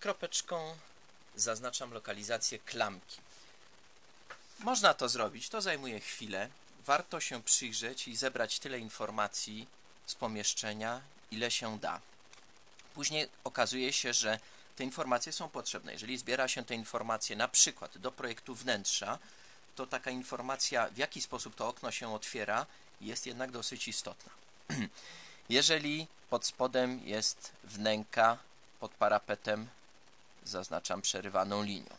kropeczką zaznaczam lokalizację klamki. Można to zrobić, to zajmuje chwilę. Warto się przyjrzeć i zebrać tyle informacji z pomieszczenia, ile się da. Później okazuje się, że te informacje są potrzebne. Jeżeli zbiera się te informacje na przykład do projektu wnętrza, to taka informacja, w jaki sposób to okno się otwiera, jest jednak dosyć istotna. Jeżeli pod spodem jest wnęka pod parapetem, zaznaczam przerywaną linią.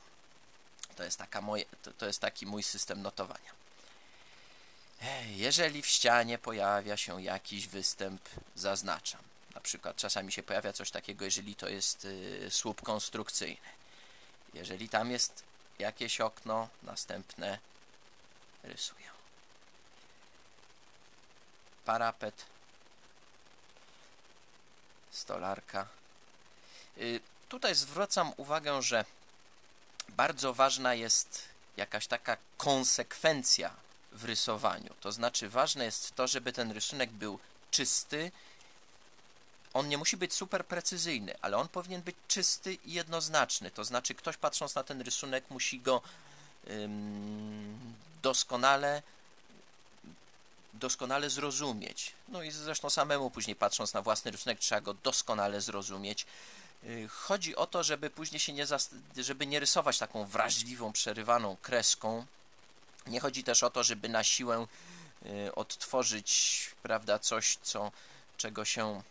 To jest, taka moje, to, to jest taki mój system notowania. Jeżeli w ścianie pojawia się jakiś występ, zaznaczam. Na przykład czasami się pojawia coś takiego, jeżeli to jest y, słup konstrukcyjny. Jeżeli tam jest jakieś okno, następne rysuję. Parapet, stolarka. Y, tutaj zwracam uwagę, że bardzo ważna jest jakaś taka konsekwencja w rysowaniu. To znaczy ważne jest to, żeby ten rysunek był czysty. On nie musi być super precyzyjny, ale on powinien być czysty i jednoznaczny. To znaczy ktoś patrząc na ten rysunek musi go ym, doskonale doskonale zrozumieć. No i zresztą samemu później patrząc na własny rysunek trzeba go doskonale zrozumieć. Y, chodzi o to, żeby później się nie, żeby nie rysować taką wrażliwą, przerywaną kreską. Nie chodzi też o to, żeby na siłę y, odtworzyć, prawda, coś, co, czego się,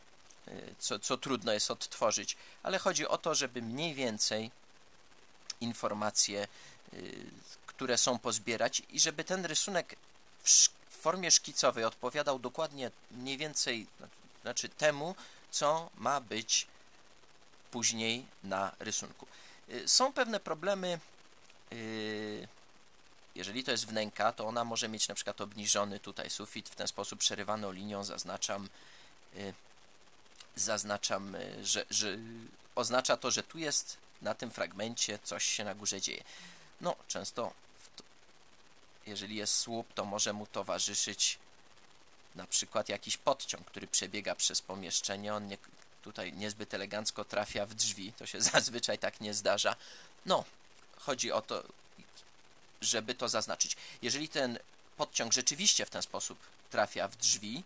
y, co, co trudno jest odtworzyć, ale chodzi o to, żeby mniej więcej informacje, które są pozbierać i żeby ten rysunek w formie szkicowej odpowiadał dokładnie mniej więcej, znaczy temu, co ma być później na rysunku. Y, są pewne problemy, y, jeżeli to jest wnęka, to ona może mieć na przykład obniżony tutaj sufit, w ten sposób przerywaną linią zaznaczam, y, zaznaczam, że, że oznacza to, że tu jest na tym fragmencie coś się na górze dzieje. No, często jeżeli jest słup, to może mu towarzyszyć na przykład jakiś podciąg, który przebiega przez pomieszczenie. On nie, tutaj niezbyt elegancko trafia w drzwi. To się zazwyczaj tak nie zdarza. No, chodzi o to, żeby to zaznaczyć. Jeżeli ten podciąg rzeczywiście w ten sposób trafia w drzwi,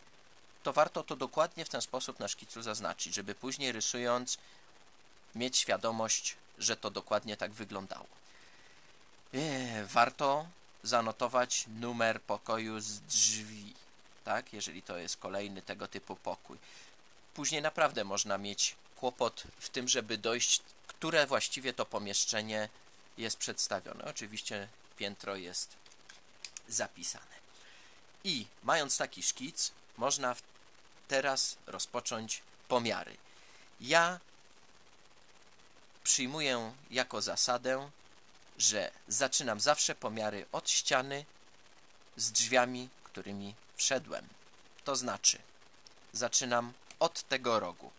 to warto to dokładnie w ten sposób na szkicu zaznaczyć, żeby później rysując mieć świadomość, że to dokładnie tak wyglądało. Eee, warto zanotować numer pokoju z drzwi, tak? Jeżeli to jest kolejny tego typu pokój. Później naprawdę można mieć kłopot w tym, żeby dojść, które właściwie to pomieszczenie jest przedstawione. Oczywiście piętro jest zapisane. I mając taki szkic, można teraz rozpocząć pomiary. Ja przyjmuję jako zasadę że zaczynam zawsze pomiary od ściany z drzwiami, którymi wszedłem. To znaczy, zaczynam od tego rogu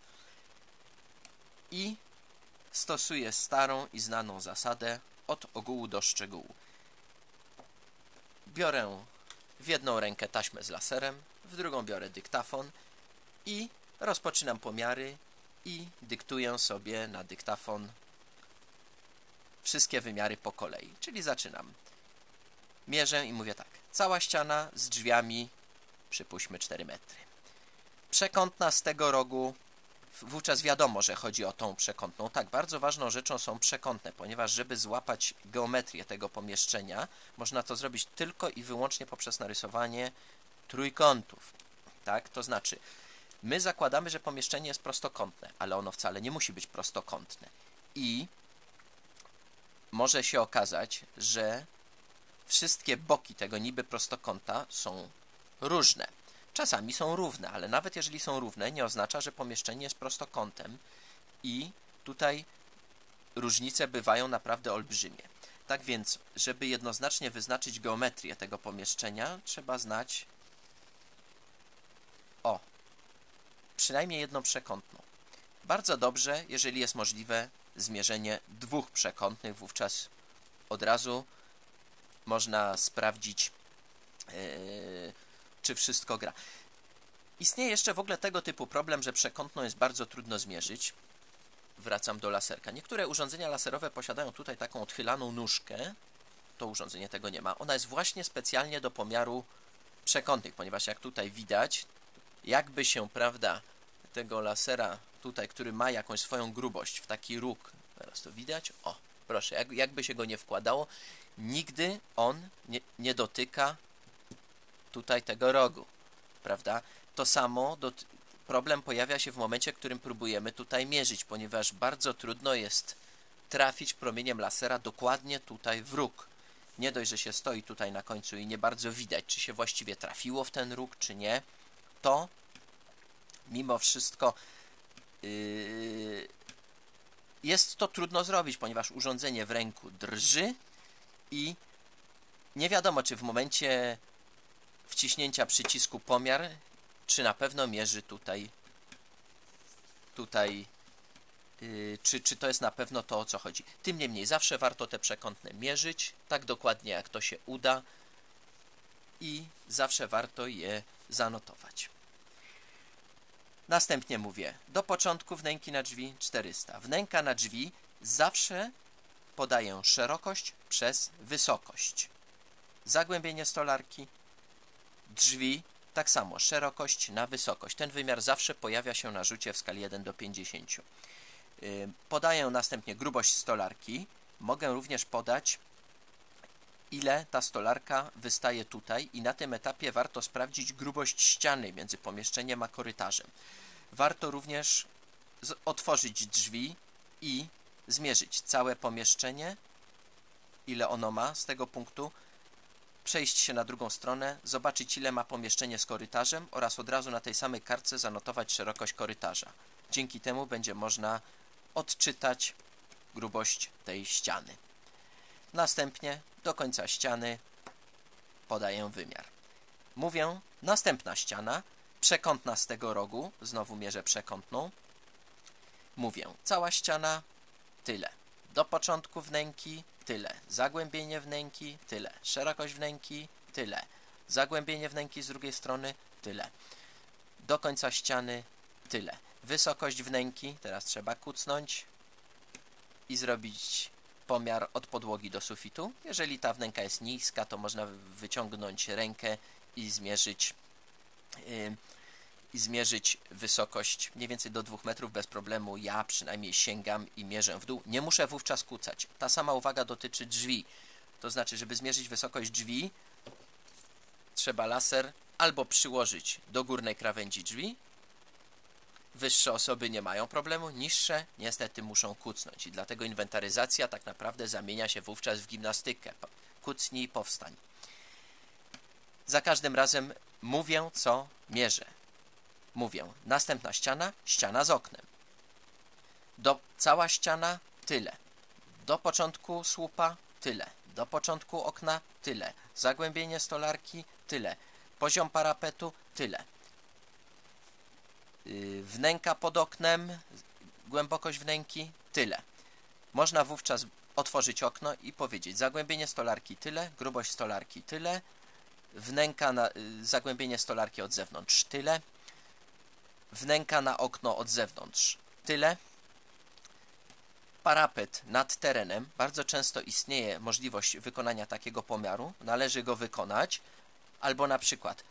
i stosuję starą i znaną zasadę od ogółu do szczegółu. Biorę w jedną rękę taśmę z laserem, w drugą biorę dyktafon i rozpoczynam pomiary i dyktuję sobie na dyktafon wszystkie wymiary po kolei. Czyli zaczynam. Mierzę i mówię tak. Cała ściana z drzwiami, przypuśćmy 4 metry. Przekątna z tego rogu, wówczas wiadomo, że chodzi o tą przekątną. Tak, bardzo ważną rzeczą są przekątne, ponieważ żeby złapać geometrię tego pomieszczenia, można to zrobić tylko i wyłącznie poprzez narysowanie trójkątów. Tak, to znaczy, my zakładamy, że pomieszczenie jest prostokątne, ale ono wcale nie musi być prostokątne. I może się okazać, że wszystkie boki tego niby prostokąta są różne. Czasami są równe, ale nawet jeżeli są równe, nie oznacza, że pomieszczenie jest prostokątem i tutaj różnice bywają naprawdę olbrzymie. Tak więc, żeby jednoznacznie wyznaczyć geometrię tego pomieszczenia, trzeba znać o, przynajmniej jedną przekątną. Bardzo dobrze, jeżeli jest możliwe, zmierzenie dwóch przekątnych, wówczas od razu można sprawdzić, yy, czy wszystko gra. Istnieje jeszcze w ogóle tego typu problem, że przekątną jest bardzo trudno zmierzyć. wracam do laserka. Niektóre urządzenia laserowe posiadają tutaj taką odchylaną nóżkę. To urządzenie tego nie ma. Ona jest właśnie specjalnie do pomiaru przekątnych, ponieważ jak tutaj widać, jakby się, prawda, tego lasera tutaj, który ma jakąś swoją grubość w taki róg, teraz to widać, o, proszę, jak, jakby się go nie wkładało, nigdy on nie, nie dotyka tutaj tego rogu, prawda? To samo dot problem pojawia się w momencie, w którym próbujemy tutaj mierzyć, ponieważ bardzo trudno jest trafić promieniem lasera dokładnie tutaj w róg. Nie dość, że się stoi tutaj na końcu i nie bardzo widać, czy się właściwie trafiło w ten róg, czy nie, to mimo wszystko yy, jest to trudno zrobić, ponieważ urządzenie w ręku drży i nie wiadomo, czy w momencie wciśnięcia przycisku pomiar, czy na pewno mierzy tutaj tutaj yy, czy, czy to jest na pewno to, o co chodzi. Tym niemniej, zawsze warto te przekątne mierzyć, tak dokładnie jak to się uda i zawsze warto je zanotować. Następnie mówię, do początku wnęki na drzwi 400. Wnęka na drzwi zawsze podaję szerokość przez wysokość. Zagłębienie stolarki, drzwi, tak samo szerokość na wysokość. Ten wymiar zawsze pojawia się na rzucie w skali 1 do 50. Podaję następnie grubość stolarki. Mogę również podać ile ta stolarka wystaje tutaj i na tym etapie warto sprawdzić grubość ściany między pomieszczeniem a korytarzem. Warto również otworzyć drzwi i zmierzyć całe pomieszczenie, ile ono ma z tego punktu, przejść się na drugą stronę, zobaczyć ile ma pomieszczenie z korytarzem oraz od razu na tej samej kartce zanotować szerokość korytarza. Dzięki temu będzie można odczytać grubość tej ściany. Następnie do końca ściany podaję wymiar. Mówię, następna ściana, przekątna z tego rogu, znowu mierzę przekątną. Mówię, cała ściana, tyle. Do początku wnęki, tyle. Zagłębienie wnęki, tyle. Szerokość wnęki, tyle. Zagłębienie wnęki z drugiej strony, tyle. Do końca ściany, tyle. Wysokość wnęki, teraz trzeba kucnąć i zrobić pomiar od podłogi do sufitu. Jeżeli ta wnęka jest niska, to można wyciągnąć rękę i zmierzyć yy, i zmierzyć wysokość mniej więcej do 2 metrów bez problemu. Ja przynajmniej sięgam i mierzę w dół. Nie muszę wówczas kucać. Ta sama uwaga dotyczy drzwi. To znaczy, żeby zmierzyć wysokość drzwi, trzeba laser albo przyłożyć do górnej krawędzi drzwi, Wyższe osoby nie mają problemu, niższe niestety muszą kucnąć i dlatego inwentaryzacja tak naprawdę zamienia się wówczas w gimnastykę. Kucnij, powstań. Za każdym razem mówię, co mierzę. Mówię, następna ściana, ściana z oknem. Do, cała ściana, tyle. Do początku słupa, tyle. Do początku okna, tyle. Zagłębienie stolarki, tyle. Poziom parapetu, tyle. Y, wnęka pod oknem, głębokość wnęki, tyle. Można wówczas otworzyć okno i powiedzieć zagłębienie stolarki tyle, grubość stolarki tyle, wnęka na, y, zagłębienie stolarki od zewnątrz tyle, wnęka na okno od zewnątrz. Tyle, parapet nad terenem, bardzo często istnieje możliwość wykonania takiego pomiaru, należy go wykonać, albo na przykład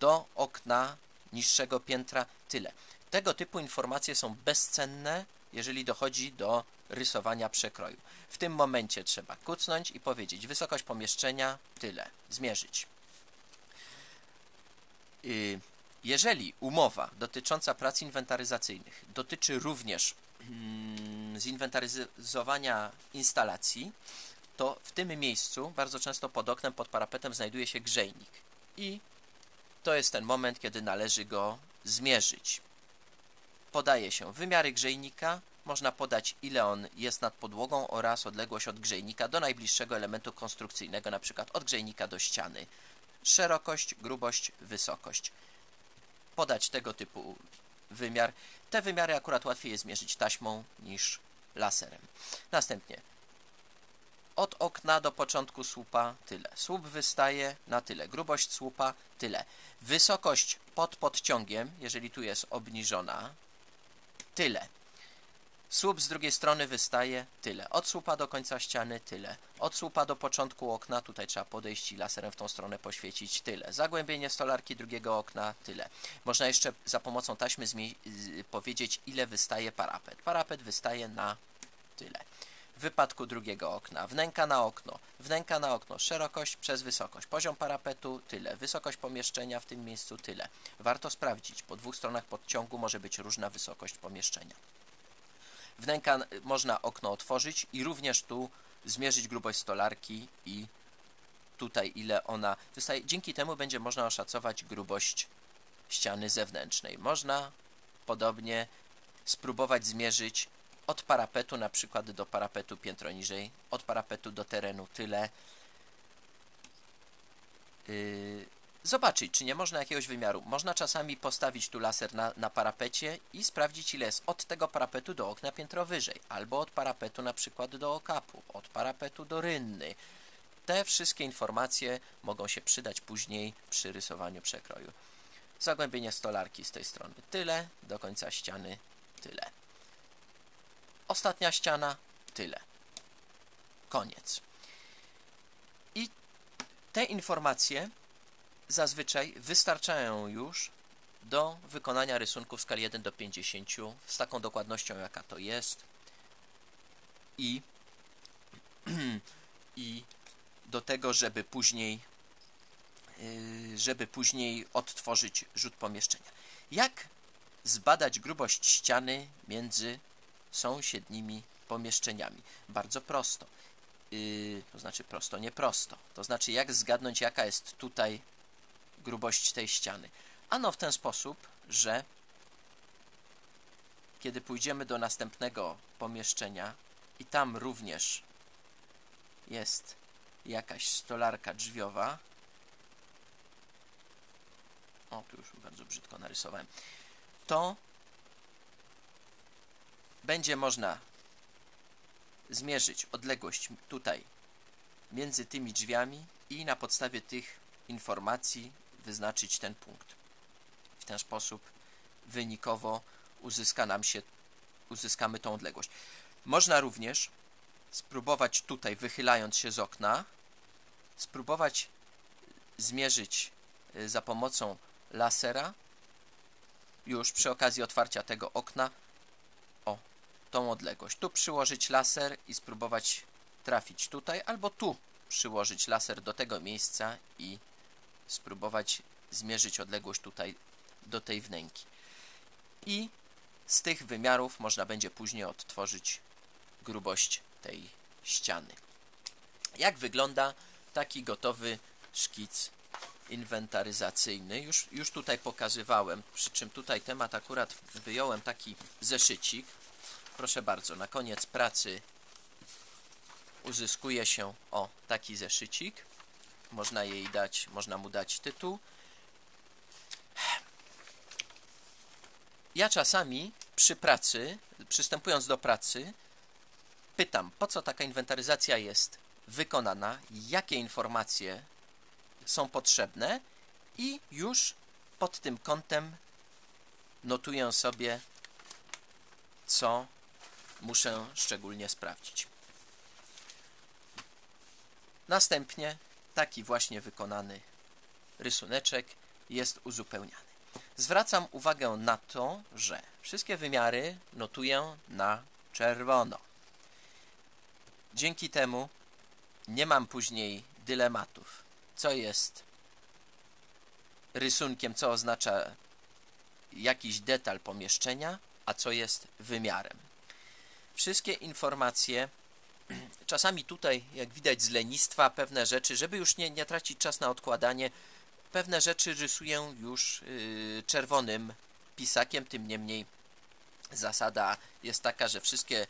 do okna niższego piętra, tyle. Tego typu informacje są bezcenne, jeżeli dochodzi do rysowania przekroju. W tym momencie trzeba kucnąć i powiedzieć wysokość pomieszczenia, tyle, zmierzyć. Y, jeżeli umowa dotycząca prac inwentaryzacyjnych dotyczy również mm, zinwentaryzowania instalacji, to w tym miejscu bardzo często pod oknem, pod parapetem znajduje się grzejnik i to jest ten moment, kiedy należy go zmierzyć. Podaje się wymiary grzejnika, można podać ile on jest nad podłogą oraz odległość od grzejnika do najbliższego elementu konstrukcyjnego, np. od grzejnika do ściany. Szerokość, grubość, wysokość. Podać tego typu wymiar. Te wymiary akurat łatwiej jest zmierzyć taśmą niż laserem. Następnie od okna do początku słupa tyle. Słup wystaje na tyle. Grubość słupa tyle. Wysokość pod podciągiem, jeżeli tu jest obniżona, tyle. Słup z drugiej strony wystaje tyle. Od słupa do końca ściany tyle. Od słupa do początku okna, tutaj trzeba podejść i laserem w tą stronę poświecić tyle. Zagłębienie stolarki drugiego okna tyle. Można jeszcze za pomocą taśmy powiedzieć ile wystaje parapet. Parapet wystaje na tyle. W wypadku drugiego okna wnęka na okno, wnęka na okno, szerokość przez wysokość, poziom parapetu tyle, wysokość pomieszczenia w tym miejscu tyle. Warto sprawdzić, po dwóch stronach podciągu może być różna wysokość pomieszczenia. Wnęka można okno otworzyć i również tu zmierzyć grubość stolarki i tutaj ile ona. Dzięki temu będzie można oszacować grubość ściany zewnętrznej. Można podobnie spróbować zmierzyć od parapetu na przykład do parapetu piętro niżej, od parapetu do terenu tyle. Yy, zobaczyć, czy nie można jakiegoś wymiaru. Można czasami postawić tu laser na, na parapecie i sprawdzić, ile jest od tego parapetu do okna piętro wyżej, albo od parapetu na przykład do okapu, od parapetu do rynny. Te wszystkie informacje mogą się przydać później przy rysowaniu przekroju. Zagłębienie stolarki z tej strony tyle, do końca ściany tyle. Ostatnia ściana tyle. Koniec. I te informacje zazwyczaj wystarczają już do wykonania rysunku w skali 1 do 50 z taką dokładnością jaka to jest i, i do tego, żeby później yy, żeby później odtworzyć rzut pomieszczenia. Jak zbadać grubość ściany między sąsiednimi pomieszczeniami? Bardzo prosto. Yy, to znaczy prosto, nie prosto. To znaczy jak zgadnąć jaka jest tutaj grubość tej ściany. Ano w ten sposób, że kiedy pójdziemy do następnego pomieszczenia i tam również jest jakaś stolarka drzwiowa, o, tu już bardzo brzydko narysowałem, to będzie można zmierzyć odległość tutaj między tymi drzwiami i na podstawie tych informacji wyznaczyć ten punkt. W ten sposób wynikowo uzyska nam się, uzyskamy tą odległość. Można również spróbować tutaj, wychylając się z okna, spróbować zmierzyć y, za pomocą lasera już przy okazji otwarcia tego okna o tą odległość. Tu przyłożyć laser i spróbować trafić tutaj, albo tu przyłożyć laser do tego miejsca i spróbować zmierzyć odległość tutaj do tej wnęki. I z tych wymiarów można będzie później odtworzyć grubość tej ściany. Jak wygląda taki gotowy szkic inwentaryzacyjny? Już, już tutaj pokazywałem, przy czym tutaj temat akurat wyjąłem taki zeszycik. Proszę bardzo, na koniec pracy uzyskuje się o taki zeszycik można jej dać, można mu dać tytuł. Ja czasami przy pracy, przystępując do pracy, pytam, po co taka inwentaryzacja jest wykonana, jakie informacje są potrzebne i już pod tym kątem notuję sobie, co muszę szczególnie sprawdzić. Następnie taki właśnie wykonany rysuneczek jest uzupełniany. Zwracam uwagę na to, że wszystkie wymiary notuję na czerwono. Dzięki temu nie mam później dylematów, co jest rysunkiem, co oznacza jakiś detal pomieszczenia, a co jest wymiarem. Wszystkie informacje czasami tutaj, jak widać z lenistwa, pewne rzeczy, żeby już nie, nie tracić czas na odkładanie, pewne rzeczy rysuję już yy, czerwonym pisakiem, tym niemniej zasada jest taka, że wszystkie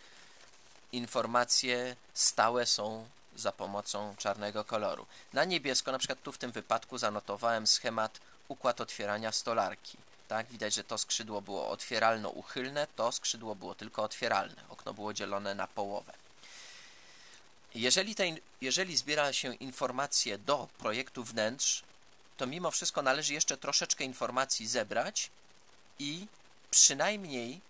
informacje stałe są za pomocą czarnego koloru. Na niebiesko, na przykład tu w tym wypadku zanotowałem schemat układ otwierania stolarki. Tak, widać, że to skrzydło było otwieralno-uchylne, to skrzydło było tylko otwieralne. Okno było dzielone na połowę. Jeżeli, te, jeżeli zbiera się informacje do projektu wnętrz, to mimo wszystko należy jeszcze troszeczkę informacji zebrać i przynajmniej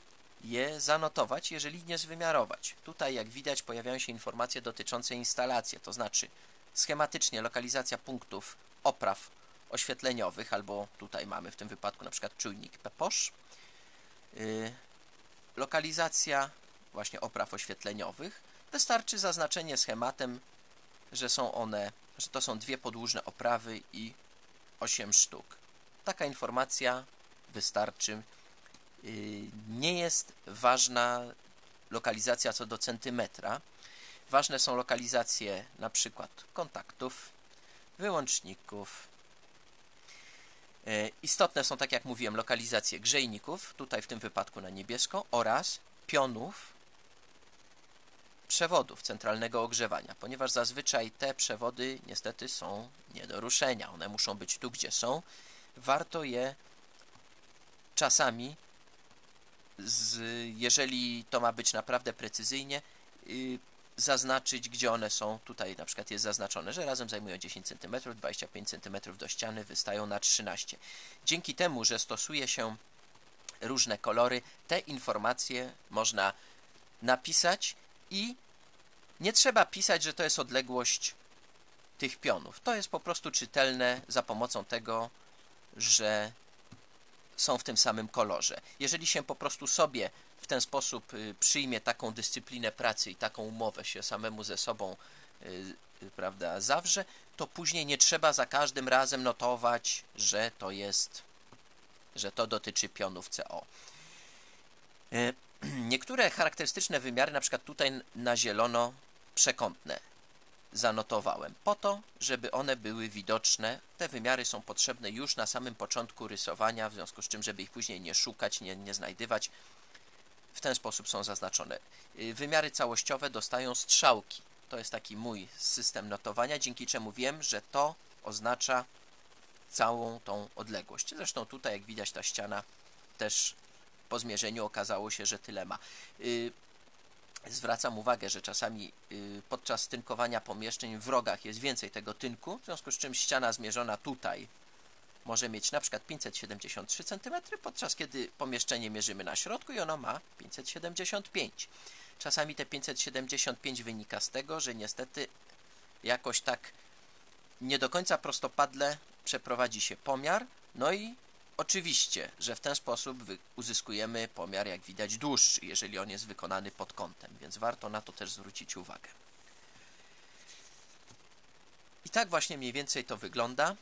je zanotować, jeżeli nie zwymiarować. Tutaj, jak widać, pojawiają się informacje dotyczące instalacji, to znaczy schematycznie lokalizacja punktów opraw oświetleniowych, albo tutaj mamy w tym wypadku na przykład czujnik PEPOSZ, yy, lokalizacja właśnie opraw oświetleniowych. Wystarczy zaznaczenie schematem, że są one, że to są dwie podłużne oprawy i 8 sztuk. Taka informacja wystarczy. Yy, nie jest ważna lokalizacja co do centymetra. Ważne są lokalizacje na przykład kontaktów, wyłączników. Yy, istotne są, tak jak mówiłem, lokalizacje grzejników, tutaj w tym wypadku na niebiesko, oraz pionów przewodów centralnego ogrzewania, ponieważ zazwyczaj te przewody niestety są nie do ruszenia. One muszą być tu, gdzie są. Warto je czasami, z, jeżeli to ma być naprawdę precyzyjnie, yy, zaznaczyć, gdzie one są. Tutaj na przykład jest zaznaczone, że razem zajmują 10 cm, 25 cm do ściany, wystają na 13. Dzięki temu, że stosuje się różne kolory, te informacje można napisać i nie trzeba pisać, że to jest odległość tych pionów. To jest po prostu czytelne za pomocą tego, że są w tym samym kolorze. Jeżeli się po prostu sobie w ten sposób y, przyjmie taką dyscyplinę pracy i taką umowę się samemu ze sobą y, y, prawda, zawrze, to później nie trzeba za każdym razem notować, że to jest, że to dotyczy pionów CO. Niektóre charakterystyczne wymiary, na przykład tutaj na zielono przekątne zanotowałem po to, żeby one były widoczne. Te wymiary są potrzebne już na samym początku rysowania, w związku z czym, żeby ich później nie szukać, nie, nie znajdywać, w ten sposób są zaznaczone. Y, wymiary całościowe dostają strzałki. To jest taki mój system notowania, dzięki czemu wiem, że to oznacza całą tą odległość. Zresztą tutaj, jak widać, ta ściana też po zmierzeniu okazało się, że tyle ma. Y, zwracam uwagę, że czasami y, podczas tynkowania pomieszczeń w rogach jest więcej tego tynku, w związku z czym ściana zmierzona tutaj może mieć na przykład 573 cm, podczas kiedy pomieszczenie mierzymy na środku i ono ma 575. Czasami te 575 wynika z tego, że niestety jakoś tak nie do końca prostopadle przeprowadzi się pomiar, no i Oczywiście, że w ten sposób uzyskujemy pomiar, jak widać, dłuższy, jeżeli on jest wykonany pod kątem, więc warto na to też zwrócić uwagę. I tak właśnie mniej więcej to wygląda.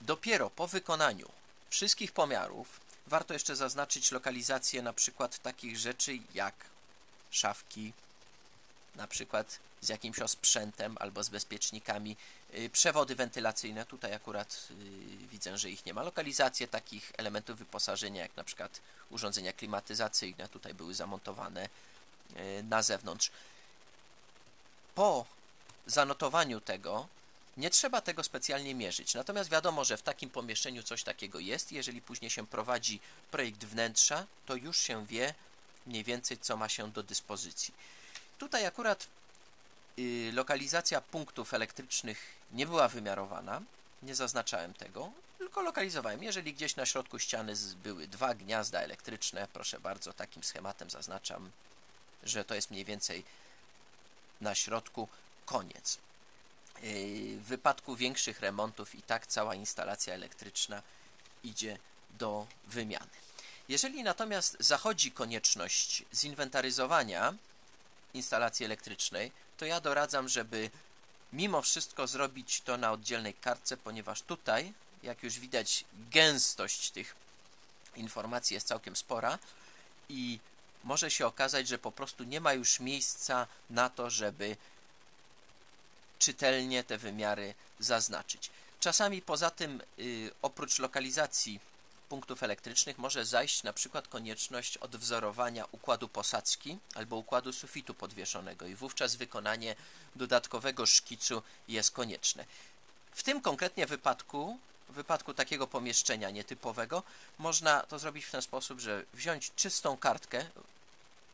Dopiero po wykonaniu wszystkich pomiarów warto jeszcze zaznaczyć lokalizację na przykład takich rzeczy jak szafki, na przykład z jakimś osprzętem albo z bezpiecznikami. Y, przewody wentylacyjne, tutaj akurat y, widzę, że ich nie ma. Lokalizacje takich elementów wyposażenia, jak na przykład urządzenia klimatyzacyjne, tutaj były zamontowane y, na zewnątrz. Po zanotowaniu tego nie trzeba tego specjalnie mierzyć. Natomiast wiadomo, że w takim pomieszczeniu coś takiego jest. Jeżeli później się prowadzi projekt wnętrza, to już się wie mniej więcej, co ma się do dyspozycji. Tutaj akurat lokalizacja punktów elektrycznych nie była wymiarowana, nie zaznaczałem tego, tylko lokalizowałem. Jeżeli gdzieś na środku ściany były dwa gniazda elektryczne, proszę bardzo, takim schematem zaznaczam, że to jest mniej więcej na środku koniec. Y, w wypadku większych remontów i tak cała instalacja elektryczna idzie do wymiany. Jeżeli natomiast zachodzi konieczność zinwentaryzowania instalacji elektrycznej, to ja doradzam, żeby mimo wszystko zrobić to na oddzielnej kartce, ponieważ tutaj, jak już widać, gęstość tych informacji jest całkiem spora i może się okazać, że po prostu nie ma już miejsca na to, żeby czytelnie te wymiary zaznaczyć. Czasami poza tym, yy, oprócz lokalizacji punktów elektrycznych może zajść na przykład konieczność odwzorowania układu posadzki albo układu sufitu podwieszonego i wówczas wykonanie dodatkowego szkicu jest konieczne. W tym konkretnie wypadku, w wypadku takiego pomieszczenia nietypowego, można to zrobić w ten sposób, że wziąć czystą kartkę,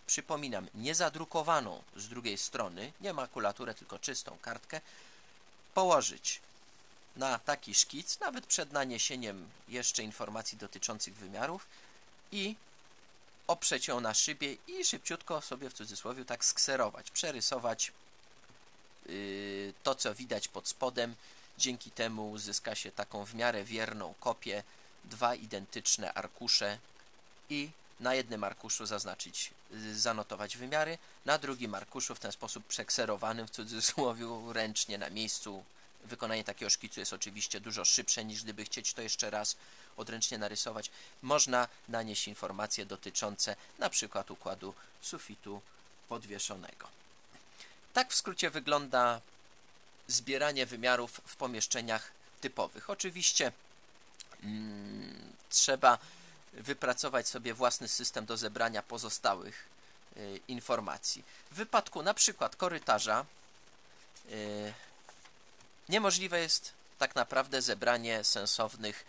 przypominam, niezadrukowaną z drugiej strony, nie makulaturę, tylko czystą kartkę, położyć na taki szkic, nawet przed naniesieniem jeszcze informacji dotyczących wymiarów i oprzeć ją na szybie i szybciutko sobie w cudzysłowie tak skserować, przerysować yy, to, co widać pod spodem. Dzięki temu uzyska się taką w miarę wierną kopię, dwa identyczne arkusze i na jednym arkuszu zaznaczyć, yy, zanotować wymiary, na drugim arkuszu w ten sposób przekserowanym w cudzysłowie ręcznie na miejscu. Wykonanie takiego szkicu jest oczywiście dużo szybsze niż gdyby chcieć to jeszcze raz odręcznie narysować, można nanieść informacje dotyczące na przykład układu sufitu podwieszonego. Tak w skrócie wygląda zbieranie wymiarów w pomieszczeniach typowych. Oczywiście mm, trzeba wypracować sobie własny system do zebrania pozostałych y, informacji. W wypadku na przykład korytarza y, niemożliwe jest tak naprawdę zebranie sensownych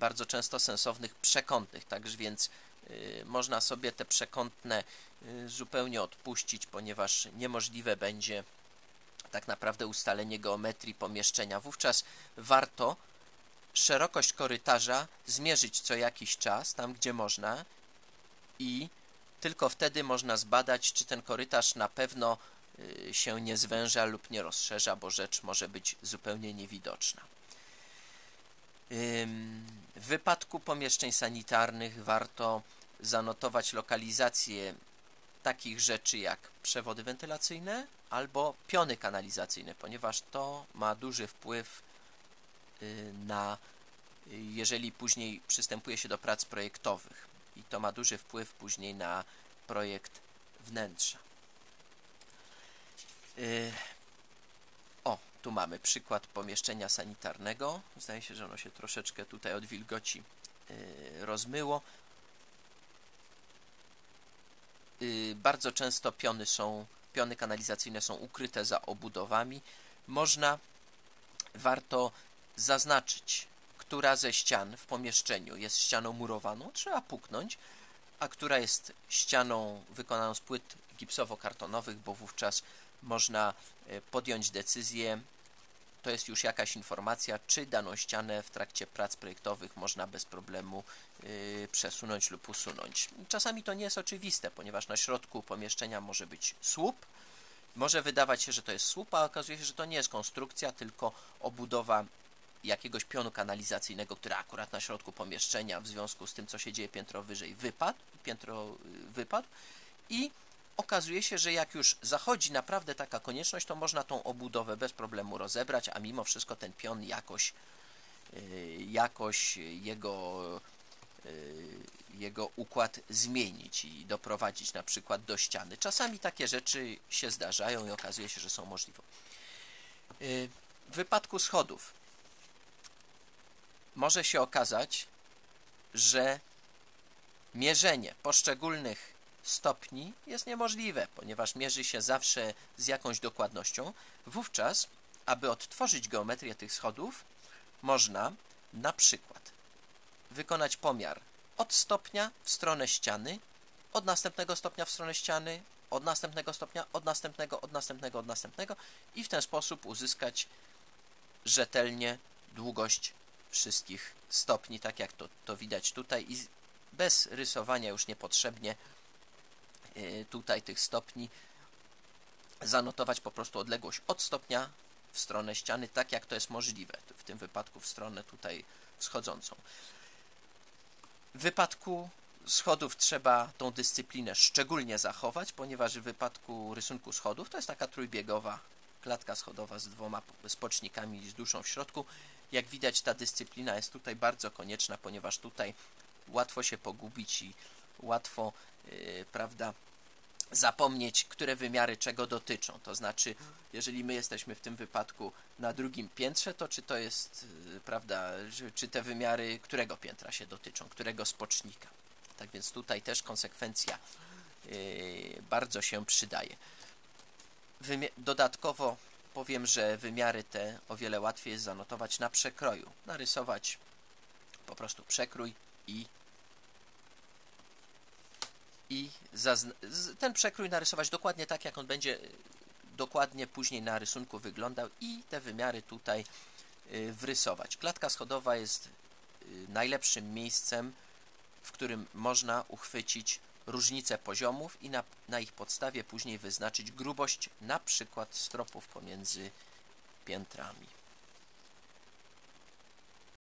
bardzo często sensownych przekątnych, także więc y, można sobie te przekątne y, zupełnie odpuścić, ponieważ niemożliwe będzie tak naprawdę ustalenie geometrii pomieszczenia. Wówczas warto szerokość korytarza zmierzyć co jakiś czas, tam gdzie można i tylko wtedy można zbadać, czy ten korytarz na pewno się nie zwęża lub nie rozszerza, bo rzecz może być zupełnie niewidoczna. W wypadku pomieszczeń sanitarnych warto zanotować lokalizację takich rzeczy jak przewody wentylacyjne albo piony kanalizacyjne, ponieważ to ma duży wpływ y, na, jeżeli później przystępuje się do prac projektowych i to ma duży wpływ później na projekt wnętrza. Y, tu mamy przykład pomieszczenia sanitarnego. Zdaje się, że ono się troszeczkę tutaj od wilgoci y, rozmyło. Y, bardzo często piony są, piony kanalizacyjne są ukryte za obudowami. Można, warto zaznaczyć, która ze ścian w pomieszczeniu jest ścianą murowaną, trzeba puknąć, a która jest ścianą wykonaną z płyt gipsowo-kartonowych, bo wówczas można e, podjąć decyzję, to jest już jakaś informacja, czy daną ścianę w trakcie prac projektowych można bez problemu yy, przesunąć lub usunąć. Czasami to nie jest oczywiste, ponieważ na środku pomieszczenia może być słup, może wydawać się, że to jest słup, a okazuje się, że to nie jest konstrukcja, tylko obudowa jakiegoś pionu kanalizacyjnego, który akurat na środku pomieszczenia w związku z tym, co się dzieje piętro wyżej, wypadł, piętro y, wypadł. I okazuje się, że jak już zachodzi naprawdę taka konieczność, to można tą obudowę bez problemu rozebrać, a mimo wszystko ten pion jakoś, y, jakoś jego, y, jego układ zmienić i doprowadzić na przykład do ściany. Czasami takie rzeczy się zdarzają i okazuje się, że są możliwe. Y, w wypadku schodów może się okazać, że mierzenie poszczególnych stopni jest niemożliwe, ponieważ mierzy się zawsze z jakąś dokładnością. Wówczas, aby odtworzyć geometrię tych schodów, można na przykład wykonać pomiar od stopnia w stronę ściany, od następnego stopnia w stronę ściany, od następnego stopnia, od następnego, od następnego, od następnego i w ten sposób uzyskać rzetelnie długość wszystkich stopni, tak jak to, to widać tutaj i bez rysowania już niepotrzebnie tutaj tych stopni zanotować po prostu odległość od stopnia w stronę ściany, tak jak to jest możliwe, w tym wypadku w stronę tutaj wschodzącą. W wypadku schodów trzeba tą dyscyplinę szczególnie zachować, ponieważ w wypadku rysunku schodów to jest taka trójbiegowa klatka schodowa z dwoma spocznikami z duszą w środku. Jak widać ta dyscyplina jest tutaj bardzo konieczna, ponieważ tutaj łatwo się pogubić i łatwo, yy, prawda, zapomnieć, które wymiary czego dotyczą. To znaczy, jeżeli my jesteśmy w tym wypadku na drugim piętrze, to czy to jest, yy, prawda, czy te wymiary którego piętra się dotyczą, którego spocznika. Tak więc tutaj też konsekwencja yy, bardzo się przydaje. Dodatkowo powiem, że wymiary te o wiele łatwiej jest zanotować na przekroju. Narysować po prostu przekrój i i ten przekrój narysować dokładnie tak, jak on będzie y, dokładnie później na rysunku wyglądał i te wymiary tutaj y, wrysować. Klatka schodowa jest y, najlepszym miejscem w którym można uchwycić różnice poziomów i na, na ich podstawie później wyznaczyć grubość na przykład stropów pomiędzy piętrami.